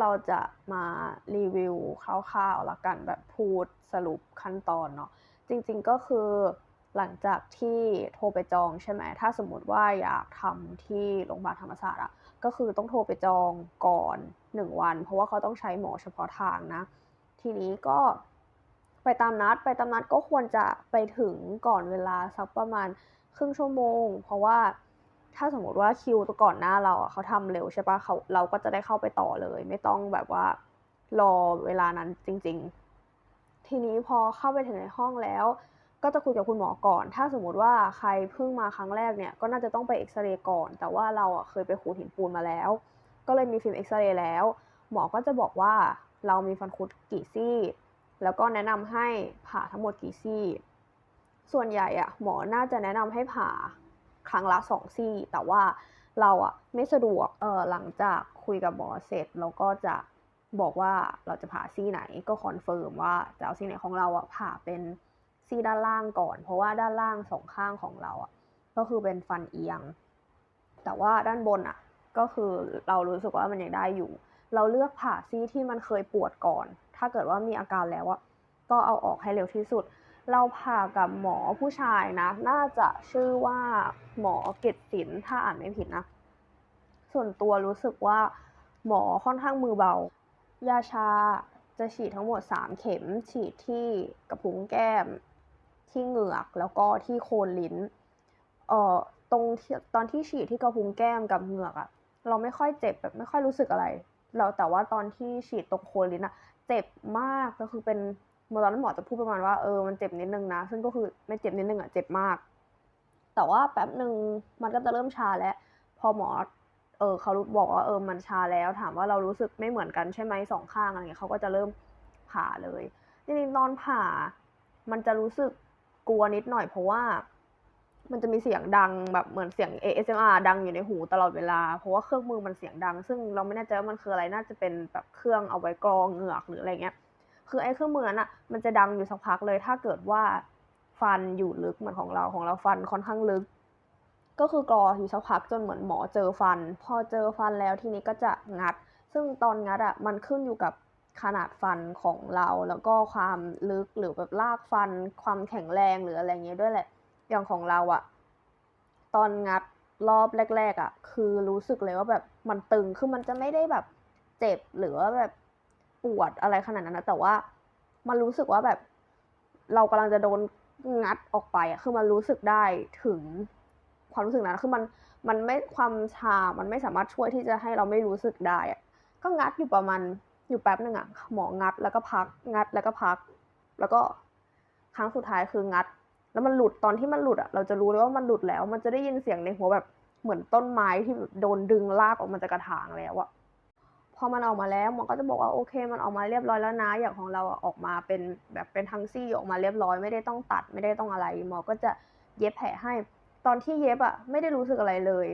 เราจะมารีวิวคร่าวๆละกันแบบพูดสรุปขั้นตอนเนาะจริงๆก็คือหลังจากที่โทรไปจองใช่ไหมถ้าสมมติว่าอยากทำที่โรงพยาบาลธรรมศาสตร์อะก็คือต้องโทรไปจองก่อนหนึ่งวัน เพราะว่าเขาต้องใช้หมอเฉพาะทางนะ ทีนี้ก็ไปตามนัดไปตามนัดก็ควรจะไปถึงก่อนเวลาสักประมาณครึ่งชั่วโมง เพราะว่า ถ้าสมมติว่าคิวตัวก่อนหน้าเราอะเขาทำเร็วใช่ปะเขาเราก็จะได้เข้าไปต่อเลย ไม่ต้องแบบว่ารอเวลานั้นจริง ๆ ทีนี้พอเข้าไปถึงในห้องแล้ว ก็จะคุยกับคุณหมอก่อน ถ้าสมมติว่าใครเพิ่งมาครั้งแรกเนี่ย ก็น่าจะต้องไปเอ็กซเรย์ก่อน แต่ว่าเราอะเคยไปขูดหินปูนมาแล้ว ก็เลยมีฟิล์มเอ็กซเรย์แล้ว หมอก็จะบอกว่าเรามีฟันคุดกี่ซี่ แล้วก็แนะนำให้ผ่าทั้งหมดกี่ซี่ ส่วนใหญ่อะหมอน่าจะแนะนำให้ผ่า ครั้งละสองซี่ แต่ว่าเราอะไม่สะดวกเออหลังจากคุยกับหมอเสร็จเราก็จะบอกว่าเราจะผ่าซี่ไหนก็คอนเฟิร์มว่าจะเอาซี่ไหนของเราอะผ่าเป็นซี่ด้านล่างก่อน เพราะว่าด้านล่างสองข้างของเราอะก็คือเป็นฟันเอียง แต่ว่าด้านบนอะก็คือเรารู้สึกว่ามันยังได้อยู่ เราเลือกผ่าซี่ที่มันเคยปวดก่อน ถ้าเกิดว่ามีอาการแล้วอะก็เอาออกให้เร็วที่สุด เราผ่ากับหมอผู้ชายนะ น่าจะชื่อว่าหมอเกตศิลถ้าอ่านไม่ผิดนะ ส่วนตัวรู้สึกว่าหมอค่อนข้างมือเบา ยาชาจะฉีดทั้งหมด 3 เข็ม ฉีดที่กระพุ้งแก้ม ที่เหงือกแล้วก็ที่โคนลิ้น เอ่อ ตรงที่ตอนที่ฉีดที่กระพุ้งแก้มกับเหงือกอะเราไม่ค่อยเจ็บแบบไม่ค่อยรู้สึกอะไร เราแต่ว่าตอนที่ฉีดตรงโคนลิ้นอะเจ็บมากก็คือเป็น เมื่อตอนนั้นหมอจะพูดประมาณว่าเออมันเจ็บนิดนึงนะ ซึ่งก็คือไม่เจ็บนิดนึงอะเจ็บมาก แต่ว่าแป๊บหนึ่งมันก็จะเริ่มชาแล้ว พอหมอเออเขาบอกว่าเออมันชาแล้ว ถามว่าเรารู้สึกไม่เหมือนกันใช่ไหมสองข้างอะไรเงี้ยเขาก็จะเริ่มผ่าเลยจริงๆตอนผ่า มันจะรู้สึกกลัวนิดหน่อย เพราะว่ามันจะมีเสียงดังแบบเหมือนเสียง ASMR ดังอยู่ในหูตลอดเวลา เพราะว่าเครื่องมือมันเสียงดัง ซึ่งเราไม่แน่ใจว่ามันคืออะไรน่าจะเป็นแบบเครื่องเอาไว้กรองเหงือกหรืออะไรเงี้ย คือไอ้เครื่องมือนั้นอะมันจะดังอยู่สักพักเลย ถ้าเกิดว่าฟันอยู่ลึกเหมือนของเราของเราฟันค่อนข้างลึก ก็คือกรออยู่สักพักจนเหมือนหมอเจอฟัน พอเจอฟันแล้วทีนี้ก็จะงัด ซึ่งตอนงัดอะมันขึ้นอยู่กับขนาดฟันของเราแล้วก็ความลึกหรือแบบรากฟัน ความแข็งแรงหรืออะไรเงี้ยด้วยแหละ อย่างของเราอะตอนงัดรอบแรก ๆอะคือรู้สึกเลยว่าแบบมันตึงคือมันจะไม่ได้แบบเจ็บหรือว่าแบบ ปวดอะไรขนาดนั้นนะแต่ว่ามันรู้สึกว่าแบบ เรากำลังจะโดนงัดออกไปอะคือมันรู้สึกได้ถึงความรู้สึกนั้นคือมันมันไม่ความชา มันไม่สามารถช่วยที่จะให้เราไม่รู้สึกได้อะก็งัดอยู่ประมาณอยู่แป๊บหนึ่งอะหมองัดแล้วก็พักงัดแล้วก็พัก แล้วก็ครั้งสุดท้ายคืองัด แล้วมันหลุดตอนที่มันหลุดอะเราจะรู้เลยว่ามันหลุดแล้ว มันจะได้ยินเสียงในหัวแบบเหมือนต้นไม้ที่โดนดึงลากออกมาจากกระถางแล้วอะ อมันออกมาแล้วหมอก็จะบอกว่าโอเค มันออกมาเรียบร้อยแล้วนะอย่างของเราออกมาเป็นแบบเป็นทั้งซี่ออกมาเรียบร้อยไม่ได้ต้องตัดไม่ได้ต้องอะไรหมอก็จะเย็บแผลให้ ตอนที่เย็บอะไม่ได้รู้สึกอะไรเลย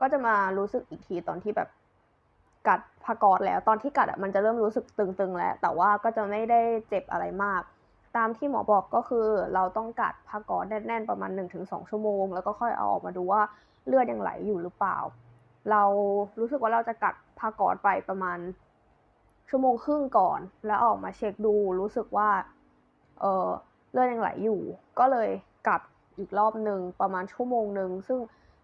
ก็จะมารู้สึกอีกทีตอนที่แบบกัดพากอดแล้วตอนที่กัดอะมันจะเริ่มรู้สึกตึงๆแล้ว แต่ว่าก็จะไม่ได้เจ็บอะไรมาก ตามที่หมอบอกก็คือเราต้องกัดผากอซแน่นๆประมาณ 1-2 ชั่วโมง แล้วก็ค่อยเอาออกมาดูว่าเลือดยังไหลอยู่หรือเปล่า เรารู้สึกว่าเราจะกัดผ้ากอซไปประมาณ ชั่วโมงครึ่งก่อน แล้วออกมาเช็คดูรู้สึกว่า เออเลือดยังไหลอยู่ ก็เลยกัดอีกรอบหนึ่งประมาณชั่วโมงหนึ่งซึ่ง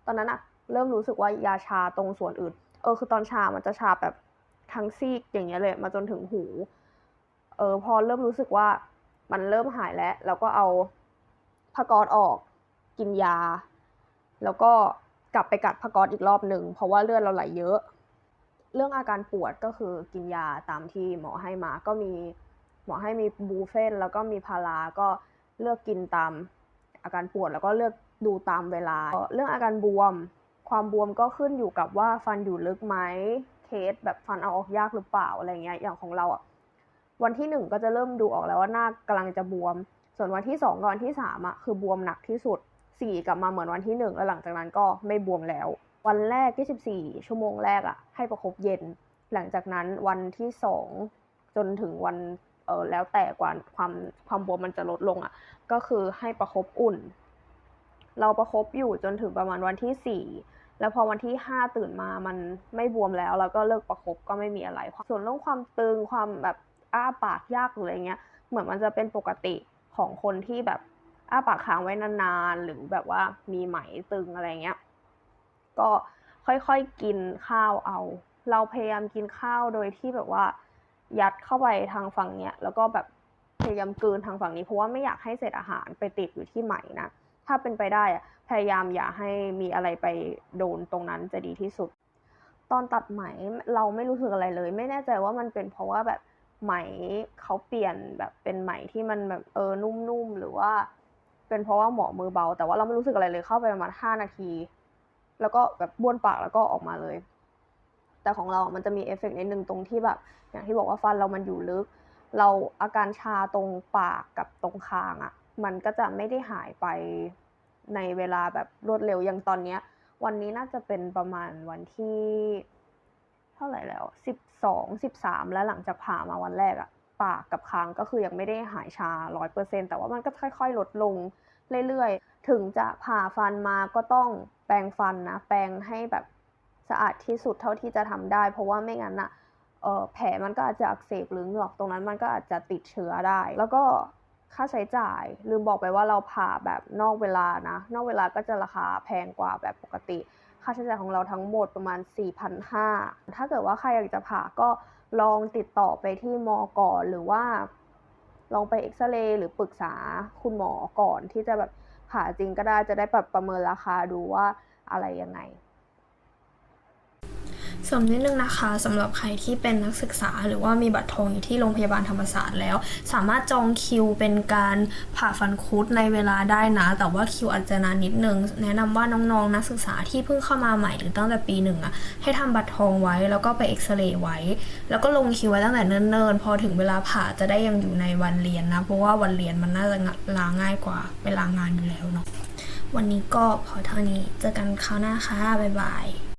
ตอนนั้นอะเริ่มรู้สึกว่ายาชาตรงส่วนอื่น เออคือตอนชามันจะชาแบบทั้งซีกอย่างเงี้ยเลยมาจนถึงหู เออพอเริ่มรู้สึกว่ามันเริ่มหายแล้ว แล้วก็เอาผ้ากอซออกกินยา แล้วก็ กลับไปกัดผ้าก๊อซอีกรอบหนึ่งเพราะว่าเลือดเราไหลเยอะ เรื่องอาการปวดก็คือกินยาตามที่หมอให้มา ก็มีหมอให้มีบูเฟนแล้วก็มีพาราก็เลือกกินตามอาการปวดแล้วก็เลือกดูตามเวลา เรื่องอาการบวม ความบวมก็ขึ้นอยู่กับว่าฟันอยู่ลึกไหมเคสแบบฟันเอาออกยากหรือเปล่าอะไรเงี้ยอย่างของเราอะวันที่หนึ่งก็จะเริ่มดูออกแล้วว่าหน้ากำลังจะบวม ส่วนวันที่สองกับวันที่สามอะคือบวมหนักที่สุด สี่กลับมาเหมือนวันที่หนึ่งแล้วหลังจากนั้นก็ไม่บวมแล้ว วันแรกที่สิบสี่ชั่วโมงแรกอะ ให้ประคบเย็น หลังจากนั้นวันที่สองจนถึงวันเออแล้วแต่กว่าความความบวมมันจะลดลงอะ ก็คือให้ประคบอุ่น เราประคบอยู่จนถึงประมาณวันที่สี่แล้วพอวันที่ห้าตื่นมามันไม่บวมแล้ว แล้วก็เลิกประคบก็ไม่มีอะไร ส่วนเรื่องความตึงความแบบอ้าปากยากหรืออะไรเงี้ย เหมือนมันจะเป็นปกติของคนที่แบบ อ้าปากค้างไว้นานๆ หรือแบบว่ามีไหมตึงอะไรเงี้ย ก็ค่อยๆกินข้าวเอา เราพยายามกินข้าวโดยที่แบบว่า ยัดเข้าไปทางฝั่งเนี้ย แล้วก็แบบพยายามกืนทางฝั่งนี้เพราะว่าไม่อยากให้เศษอาหารไปติดอยู่ที่ไหมนะ ถ้าเป็นไปได้อะพยายามอย่าให้มีอะไรไปโดนตรงนั้นจะดีที่สุด ตอนตัดไหมเราไม่รู้สึกอะไรเลย ไม่แน่ใจว่ามันเป็นเพราะว่าแบบไหมเขาเปลี่ยนแบบเป็นไหมที่มันแบบเออนุ่มๆหรือว่า เป็นเพราะว่าหมอมือเบา แต่ว่าเราไม่รู้สึกอะไรเลยเข้าไปประมาณห้านาที แล้วก็แบบบ้วนปากแล้วก็ออกมาเลย แต่ของเราอะมันจะมีเอฟเฟกต์นิดนึงตรงที่แบบ อย่างที่บอกว่าฟันเรามันอยู่ลึก เราอาการชาตรงปากกับตรงคางอะ่ะ มันก็จะไม่ได้หายไปในเวลาแบบรวดเร็วอย่างตอนเนี้ย วันนี้น่าจะเป็นประมาณวันที่ เท่าไหร่แล้วสิบสองสิบสามแล้วหลังจากผ่ามาวันแรกอะ ปากกับคางก็คือยังไม่ได้หายชาร้อยเปอร์เซ็นแต่ว่ามันก็ค่อย ๆ ลดลงเรื่อยๆ ถึงจะผ่าฟันมาก็ต้องแปรงฟันนะ แปรงให้แบบสะอาดที่สุดเท่าที่จะทำได้ เพราะว่าไม่งั้นอะเอ่อแผลมันก็อาจจะอักเสบหรือเหงือกตรงนั้นมันก็อาจจะติดเชื้อได้ แล้วก็ค่าใช้จ่าย ลืมบอกไปว่าเราผ่าแบบนอกเวลานะ นอกเวลาก็จะราคาแพงกว่าแบบปกติ ค่าใช้จ่ายของเราทั้งหมดประมาณ 4,500 ถ้าเกิดว่าใครอยากจะผ่าก็ลองติดต่อไปที่มอก่อนหรือว่า ลองไปเอ็กซเรย์หรือปรึกษาคุณหมอก่อนที่จะแบบผ่าจริงก็ได้จะได้แบบประเมินราคาดูว่าอะไรยังไง สริมนิดนึงนะคะสำหรับใครที่เป็นนักศึกษา หรือว่ามีบัตรทองอยู่ที่โรงพยาบาลธรรมศาสตร์แล้ว สามารถจองคิวเป็นการผ่าฟันคุดในเวลาได้นะ แต่ว่าคิวอาจจะนานนิดนึง แนะนำว่าน้องๆนักศึกษาที่เพิ่งเข้ามาใหม่หรือตั้งแต่ปีหนึ่งอะให้ทำบัตรทองไว้แล้วก็ไปเอ็กซเรย์ไว้ แล้วก็ลงคิวไว้ตั้งแต่เนิ่นๆพอถึงเวลาผ่าจะได้ยังอยู่ในวันเรียนนะ เพราะว่าวันเรียนมันน่าจะลาง่ายกว่าเวลางานอยู่แล้วเนาะวันนี้ก็พอเท่านี้เจอกันคราวหน้าค่ะบ๊ายบาย